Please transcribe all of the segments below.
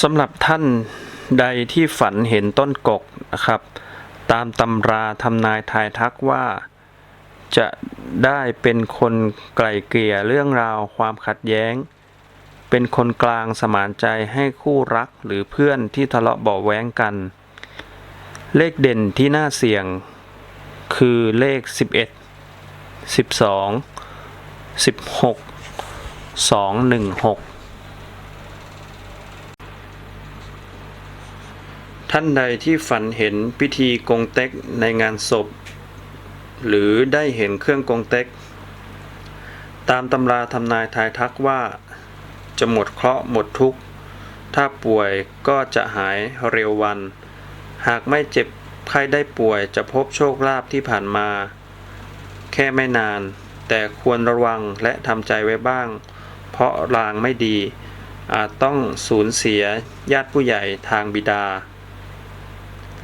สำหรับท่านใดที่ฝันเห็นต้นกกนะครับ ตามตำราทำนายทายทักว่า จะได้เป็นคนไกล่เกลี่ยเรื่องราวความขัดแย้ง เป็นคนกลางสมานใจให้คู่รักหรือเพื่อนที่ทะเลาะเบาแว้งกัน เลขเด่นที่น่าเสี่ยง คือเลข 11 12 16 216 ท่านใดที่ฝันเห็นพิธีกงเต็กในงานศพ หรือได้เห็นเครื่องกงเต็ก ตามตำราทำนายทายทักว่า จะหมดเคราะห์หมดทุกข์ ถ้าป่วยก็จะหายเร็ววัน หากไม่เจ็บไข้ได้ป่วยจะพบโชคลาภที่ผ่านมา แค่ไม่นาน แต่ควรระวังและทำใจไว้บ้าง เพราะลางไม่ดี อาจต้องสูญเสียญาติผู้ใหญ่ทางบิดา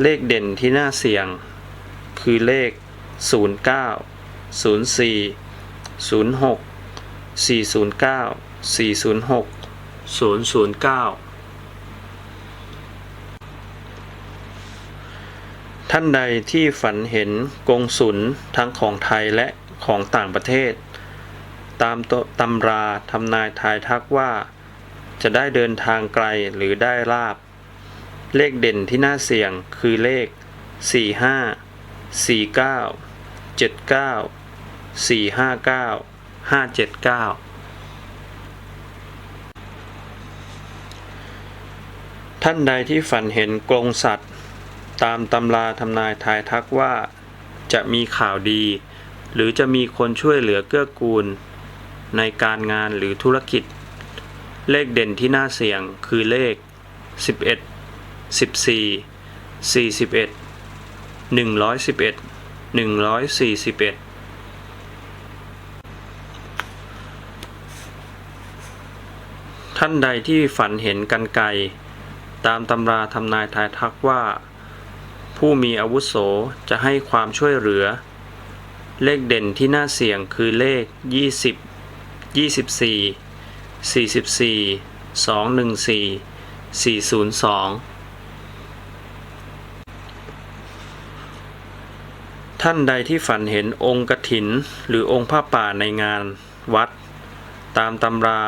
เลขเด่นที่น่าเสี่ยง คือเลข 09 04 06 409 406 009 ท่านใดที่ฝันเห็นกงสุลทั้งของไทยและของต่างประเทศ ตามตตำราทำนายทายทักว่า จะได้เดินทางไกลหรือได้ลาบ เลขเด่นที่น่าเสี่ยงคือเลข 45 49 79 459 579 ท่านใดที่ฝันเห็นกรงสัตว์ ตามตำราทำนายทายทักว่าจะมีข่าวดี หรือจะมีคนช่วยเหลือเกื้อกูล ในการงานหรือธุรกิจ เลขเด่นที่น่าเสี่ยงคือเลข 11 14 41 111 141 ท่านใดที่ฝันเห็นกันไกตามตำราทำนายทายทักว่า ผู้มีอาวุโสจะให้ความช่วยเหลือ เลขเด่นที่น่าเสี่ยงคือเลข 20 24 44 214 402 ท่านใดที่ฝันเห็นองค์กถิน หรือองค์ผ้าป่าในงานวัด ตามตำรา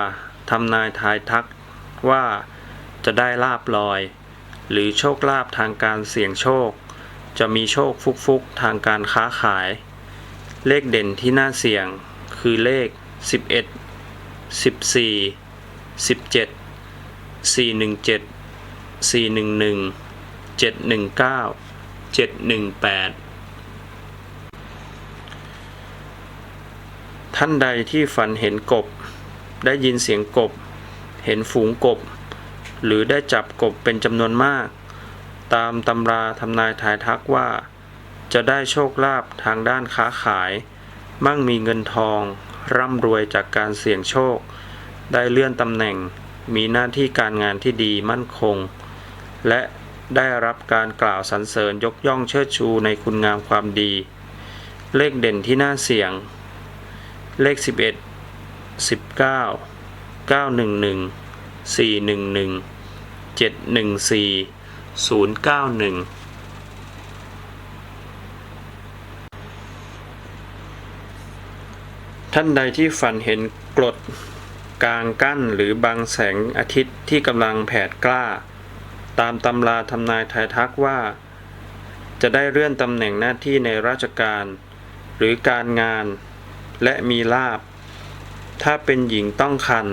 ทำนายทายทักว่าจะได้ลาบลอย หรือโชคลาภทางการเสี่ยงโชค จะมีโชคฟุกๆทางการค้าขาย เลขเด่นที่น่าเสี่ยงคือเลข 11 14 17 417 411 719 718 ท่านใดที่ฝันเห็นกบ ได้ยินเสียงกบ เห็นฝูงกบ หรือได้จับกบเป็นจำนวนมาก ตามตำราทำนายทายทักว่า จะได้โชคลาภทางด้านค้าขาย มั่งมีเงินทอง ร่ำรวยจากการเสี่ยงโชค ได้เลื่อนตำแหน่ง มีหน้าที่การงานที่ดีมั่นคง และได้รับการกล่าวสรรเสริญยกย่องเชิดชูในคุณงามความดี เลขเด่นที่น่าเสี่ยง เลข 11 19 911 411 714 091 ท่านใดที่ฝันเห็นกรดกลางกั้นหรือบางแสงอาทิตย์ที่กำลังแผดกล้า ตามตำราทำนายทายทักว่า จะได้เลื่อนตำแหน่งหน้าที่ในราชการ หรือการงาน และมีลาบ ถ้าเป็นหญิงต้องคัน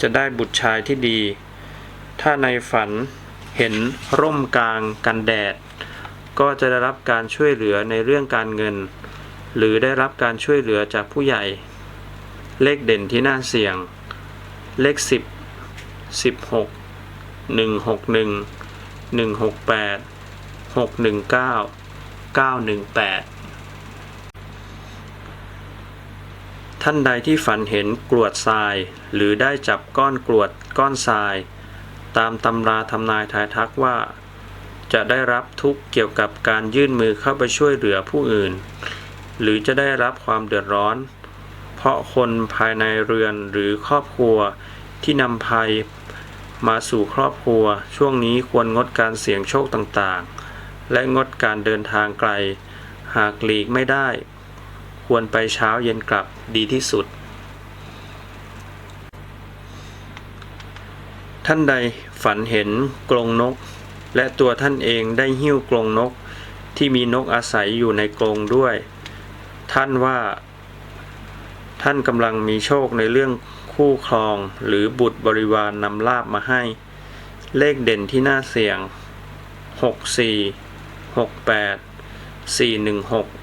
จะได้บุตรชายที่ดี ถ้าในฝันเห็นร่มกลางกันแดด ก็จะได้รับการช่วยเหลือในเรื่องการเงิน หรือได้รับการช่วยเหลือจากผู้ใหญ่ เลขเด่นที่น่าเสี่ยง เลข 10 16 161 168 619 918 ท่านใดที่ฝันเห็นกรวดทราย หรือได้จับก้อนกรวดก้อนทราย ตามตำราทำนายทายทักว่า จะได้รับทุกข์เกี่ยวกับการยื่นมือเข้าไปช่วยเหลือผู้อื่น หรือจะได้รับความเดือดร้อน เพราะคนภายในเรือนหรือครอบครัวที่นำภัยมาสู่ครอบครัว ช่วงนี้ควรงดการเสี่ยงโชคต่างๆ และงดการเดินทางไกล หากหลีกไม่ได้ ควรไปเช้าเย็นกลับดีที่สุด ท่านใดฝันเห็นกรงนก และตัวท่านเองได้หิ้วกรงนกที่มีนกอาศัยอยู่ในกรงด้วย ท่านว่า ท่านกำลังมีโชคในเรื่องคู่ครองหรือบุตรบริวารนนำลาบมาให้ เลขเด่นที่น่าเสี่ยง 64 68 416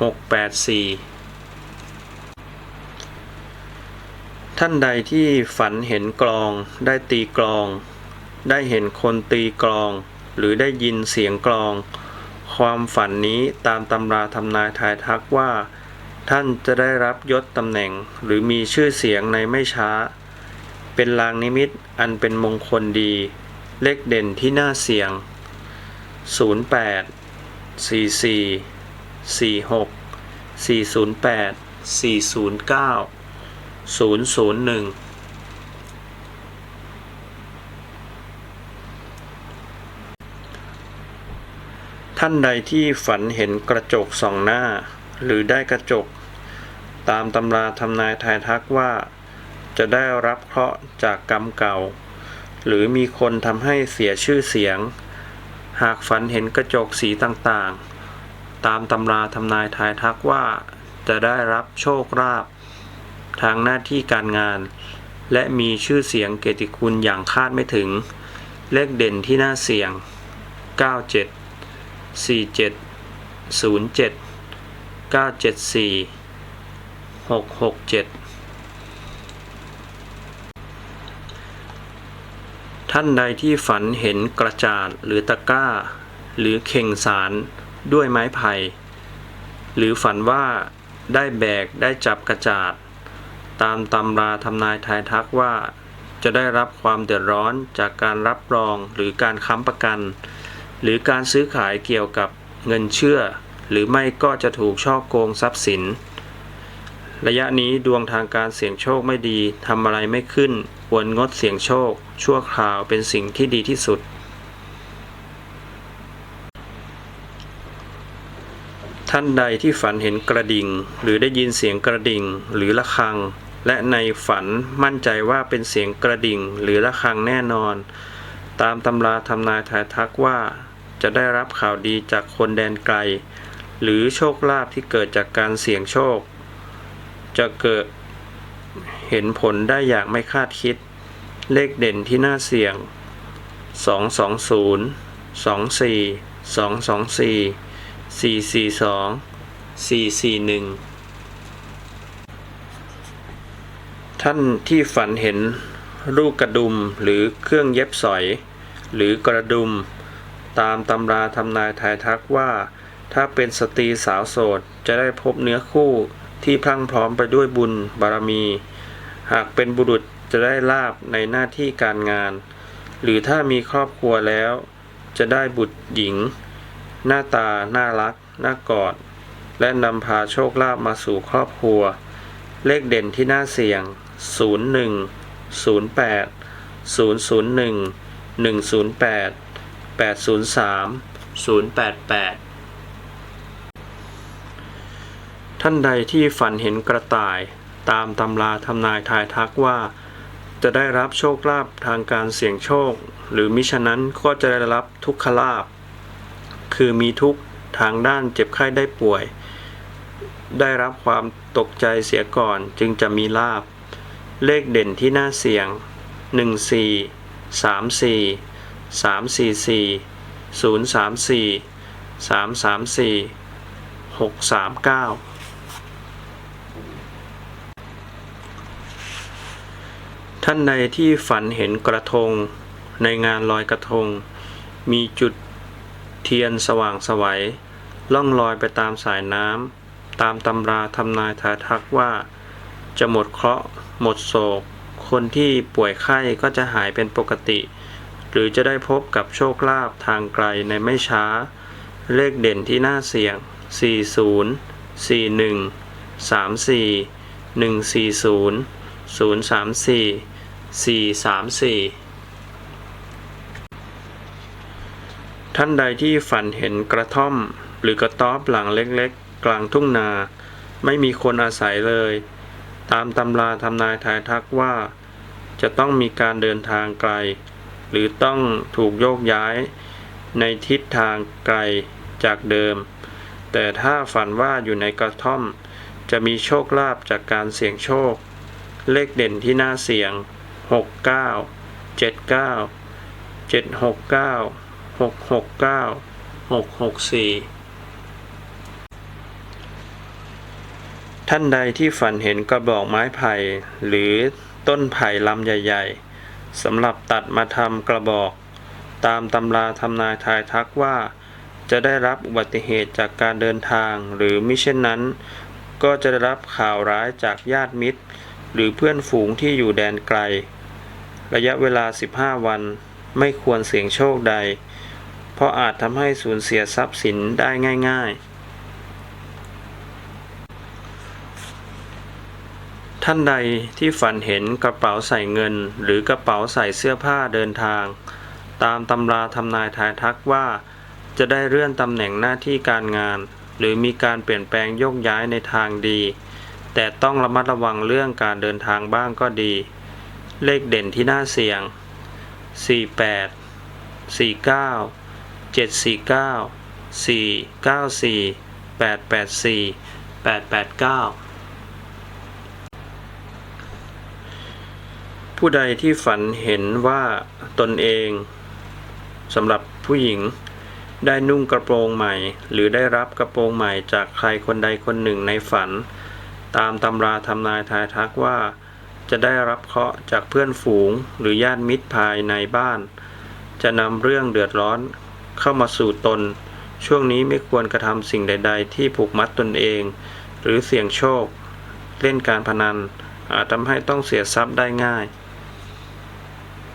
684 ท่านใดที่ฝันเห็นกลอง ได้ตีกลอง ได้เห็นคนตีกลอง หรือได้ยินเสียงกลอง ความฝันนี้ตามตำราทำนายทายทักว่า ท่านจะได้รับยศตำแหน่งหรือมีชื่อเสียงในไม่ช้า เป็นลางนิมิตอันเป็นมงคลดี เลขเด่นที่น่าเสียง 08 44 46 408 409 001ท่านใดที่ฝันเห็นกระจกสองหน้า หรือได้กระจก ตามตำราทำนายทายทักว่า จะได้รับเคราะห์จากกรรมเก่า หรือมีคนทำให้เสียชื่อเสียง หากฝันเห็นกระจกสีต่างๆ ตามตำราทำนายทายทักว่า จะได้รับโชคลาภทางหน้าที่การงาน และมีชื่อเสียงเกียรติคุณอย่างคาดไม่ถึง เลขเด่นที่น่าเสี่ยง 97 47 07 974 667 ท่านใดที่ฝันเห็นกระจาดหรือตะก้า หรือเข่งสาร ด้วยไม้ไผ่ หรือฝันว่าได้แบกได้จับกระจาด ตามตำราทำนายทายทักว่า จะได้รับความเดือดร้อนจากการรับรองหรือการค้ำประกัน หรือการซื้อขายเกี่ยวกับเงินเชื่อ หรือไม่ก็จะถูกช่อโกงทรัพย์สิน ระยะนี้ดวงทางการเสี่ยงโชคไม่ดีทำอะไรไม่ขึ้นควรงดเสี่ยงโชค ชั่วคราวเป็นสิ่งที่ดีที่สุด ท่านใดที่ฝันเห็นกระดิ่ง หรือได้ยินเสียงกระดิ่ง หรือระฆัง และในฝันมั่นใจว่าเป็นเสียงกระดิ่ง หรือระฆังแน่นอน ตามตำราทำนายทายทักว่า จะได้รับข่าวดีจากคนแดนไกล หรือโชคลาภที่เกิดจากการเสี่ยงโชค จะเกิดเห็นผลได้อย่างไม่คาดคิด เลขเด่นที่น่าเสี่ยง 220 24 224 442 441ท่านที่ฝันเห็นลูกกระดุมหรือเครื่องเย็บสอย หรือกระดุม ตามตำราทำนายทายทักว่า ถ้าเป็นสตรีสาวโสดจะได้พบเนื้อคู่ที่พรั่งพร้อมไปด้วยบุญบารมี หากเป็นบุรุษจะได้ลาบในหน้าที่การงาน หรือถ้ามีครอบครัวแล้ว จะได้บุตรหญิง หน้าตา น่ารัก น่ากอด และนำพาโชคลาภมาสู่ครอบครัว เลขเด่นที่น่าเสี่ยง 01 08 001 108 803 088 ท่านใดที่ฝันเห็นกระต่ายตามตำราทำนายทายทักว่า จะได้รับโชคลาภทางการเสี่ยงโชค หรือมิฉะนั้นก็จะได้รับทุกขลาภ คือมีทุกข์ทางด้านเจ็บไข้ได้ป่วย ได้รับความตกใจเสียก่อนจึงจะมีลาบ เลขเด่นที่น่าเสี่ยง 14 34 344 034 334 639ท่านใดที่ฝันเห็นกระทงในงานลอยกระทง มีจุด เทียนสว่างสวัยล่องลอยไปตามสายน้ำตามตำราทำนายถายทักว่า จะหมดเคราะห์หมดโศก คนที่ป่วยไข้ก็จะหายเป็นปกติ หรือจะได้พบกับโชคลาภทางไกลในไม่ช้า เลขเด่นที่น่าเสี่ยง 40 41 34 140 034 434 ท่านใดที่ฝันเห็นกระท่อม หรือกระต๊อบหลังเล็กๆ กลางทุ่งนา ไม่มีคนอาศัยเลย ตามตำราทำนายทายทักว่า จะต้องมีการเดินทางไกล หรือต้องถูกโยกย้าย ในทิศทางไกลจากเดิม แต่ถ้าฝันว่าอยู่ในกระท่อม จะมีโชคลาภจากการเสี่ยงโชค เลขเด่นที่น่าเสี่ยง 69 79 769 669 664ท่านใดที่ฝันเห็นกระบอกไม้ไผ่หรือต้นไผ่ลำใหญ่ ๆสำหรับตัดมาทำกระบอก ตามตำราทำนายทายทักว่า จะได้รับอุบัติเหตุจากการเดินทางหรือมิเช่นนั้น ก็จะได้รับข่าวร้ายจากญาติมิตร หรือเพื่อนฝูงที่อยู่แดนไกล ระยะเวลา 15 วันไม่ควรเสี่ยงโชคใด เพราะอาจทำให้สูญเสียทรัพย์สินได้ง่าย ๆ ท่านใดที่ฝันเห็นกระเป๋าใส่เงิน หรือกระเป๋าใส่เสื้อผ้าเดินทาง ตามตำราทำนายทายทักว่า จะได้เลื่อนตำแหน่งหน้าที่การงาน หรือมีการเปลี่ยนแปลงโยกย้ายในทางดี แต่ต้องระมัดระวังเรื่องการเดินทางบ้างก็ดี เลขเด่นที่น่าเสี่ยง 48 49 749 494 884 889 ผู้ใดที่ฝันเห็นว่าตนเองสำหรับผู้หญิงได้นุ่งกระโปรงใหม่ หรือได้รับกระโปรงใหม่จากใครคนใดคนหนึ่งในฝัน ตามตำราทำนายทายทักว่า จะได้รับเคราะห์จากเพื่อนฝูงหรือญาติมิตรภายในบ้าน จะนำเรื่องเดือดร้อน เข้ามาสู่ตน ช่วงนี้ไม่ควรกระทำสิ่งใด ๆ ที่ผูกมัดตนเอง หรือเสี่ยงโชค เล่นการพนันอาจทำให้ต้องเสียทรัพย์ได้ง่าย